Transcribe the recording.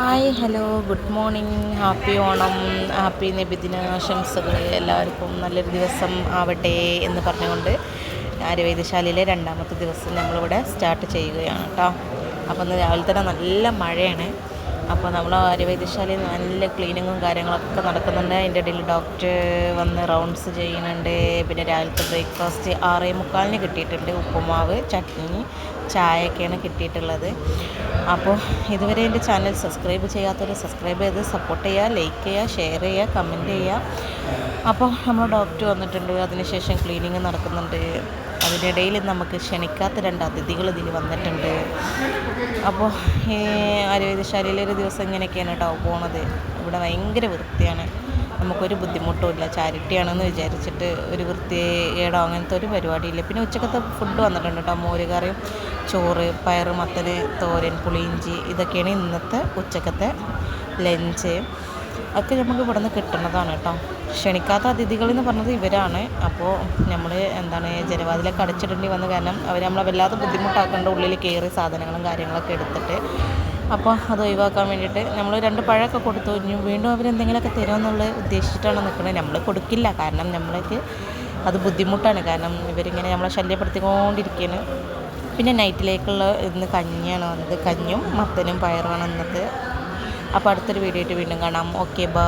Hi hello good morning happy Onam happy നബിദിനാശംസകൾ എല്ലാവർക്കും നല്ലൊരു ദിവസം ആവട്ടെ എന്ന് പറഞ്ഞുകൊണ്ട് ആര്യവൈദ്യശാലയിലെ രണ്ടാമത്തെ ദിവസം നമ്മളിവിടെ സ്റ്റാർട്ട് ചെയ്യുകയാണ് കേട്ടോ. ഇന്ന് രാവിലെ തന്നെ നല്ല മഴയാണ്. അപ്പോൾ നമ്മൾ ആര്യവൈദ്യശാലയിൽ നല്ല ക്ലീനിങ്ങും കാര്യങ്ങളൊക്കെ നടക്കുന്നുണ്ട്. അതിന്റെ ഇടയിൽ ഡോക്ടർ വന്ന് റൗണ്ട്സ് ചെയ്യുന്നുണ്ട്. പിന്നെ രാവിലത്തെ ബ്രേക്ക്ഫാസ്റ്റ് ആറേ മുക്കാലിന് കിട്ടിയിട്ടുണ്ട് ഉപ്പുമാവ് ചട്നി ചായയൊക്കെയാണ് കിട്ടിയിട്ടുള്ളത്. അപ്പോൾ ഇതുവരെ എന്റെ ചാനൽ സബ്സ്ക്രൈബ് ചെയ്യാത്തവർ സബ്സ്ക്രൈബ് ചെയ്ത് സപ്പോർട്ട് ചെയ്യുക ലൈക്ക് ചെയ്യുക ഷെയർ ചെയ്യുക കമന്റ് ചെയ്യുക. അപ്പോൾ നമ്മൾ ഡോക്ടർ വന്നിട്ടുണ്ട്. അതിനുശേഷം ക്ലീനിങ് നടക്കുന്നുണ്ട്. അതിനിടയിൽ നമുക്ക് ക്ഷണിക്കാത്ത രണ്ട് അതിഥികൾ ഇതിൽ വന്നിട്ടുണ്ട്. അപ്പോൾ ഈ ആരോഗ്യശാലയിൽ ഒരു ദിവസം ഇങ്ങനെയൊക്കെയാണ് കേട്ടോ പോണത്. ഇവിടെ ഭയങ്കര വൃത്തിയാണ്. നമുക്കൊരു ബുദ്ധിമുട്ടുമില്ല ചാരിറ്റിയാണെന്ന് വിചാരിച്ചിട്ട് ഒരു വൃത്തികേടോ അങ്ങനത്തെ ഒരു പരിപാടിയില്ല. പിന്നെ ഉച്ചക്കത്തെ ഫുഡ് വന്നിട്ടുണ്ട് കേട്ടോ. മോരുകറിയും ചോറ് പയറ് മത്തൽ തോരൻ പുളിയിഞ്ചി ഇതൊക്കെയാണ് ഇന്നത്തെ ഉച്ചക്കത്തെ ലഞ്ച്. ഒക്കെ നമുക്ക് ഇവിടെ നിന്ന് കിട്ടുന്നതാണ് കേട്ടോ. ക്ഷണിക്കാത്ത അതിഥികൾ എന്ന് പറഞ്ഞത് ഇവരാണ്. അപ്പോൾ നമ്മൾ എന്താണ് ജനവാതിലൊക്കെ അടച്ചിടേണ്ടി വന്ന കാരണം അവർ നമ്മളെ വല്ലാതെ ബുദ്ധിമുട്ടാക്കേണ്ട ഉള്ളിൽ കയറി സാധനങ്ങളും കാര്യങ്ങളൊക്കെ എടുത്തിട്ട് അപ്പോൾ അത് ഒഴിവാക്കാൻ വേണ്ടിയിട്ട് നമ്മൾ രണ്ട് പഴമൊക്കെ കൊടുത്തു. ഇനി വീണ്ടും അവരെന്തെങ്കിലുമൊക്കെ തരുമെന്നുള്ള ഉദ്ദേശിച്ചിട്ടാണ് നിൽക്കുന്നത്. നമ്മൾ കൊടുക്കില്ല. കാരണം നമ്മൾക്ക് അത് ബുദ്ധിമുട്ടാണ്. കാരണം ഇവരിങ്ങനെ നമ്മളെ ശല്യപ്പെടുത്തിക്കൊണ്ടിരിക്കുകയാണ്. പിന്നെ നൈറ്റിലേക്കുള്ള ഇന്ന് കഞ്ഞിയാണ് വന്നത്. കഞ്ഞും മത്തനും പയറുമാണ് ഇന്നത്തെ അപ്പോൾ അടുത്തൊരു വീഡിയോ ആയിട്ട് വീണ്ടും കാണാം. Okay bye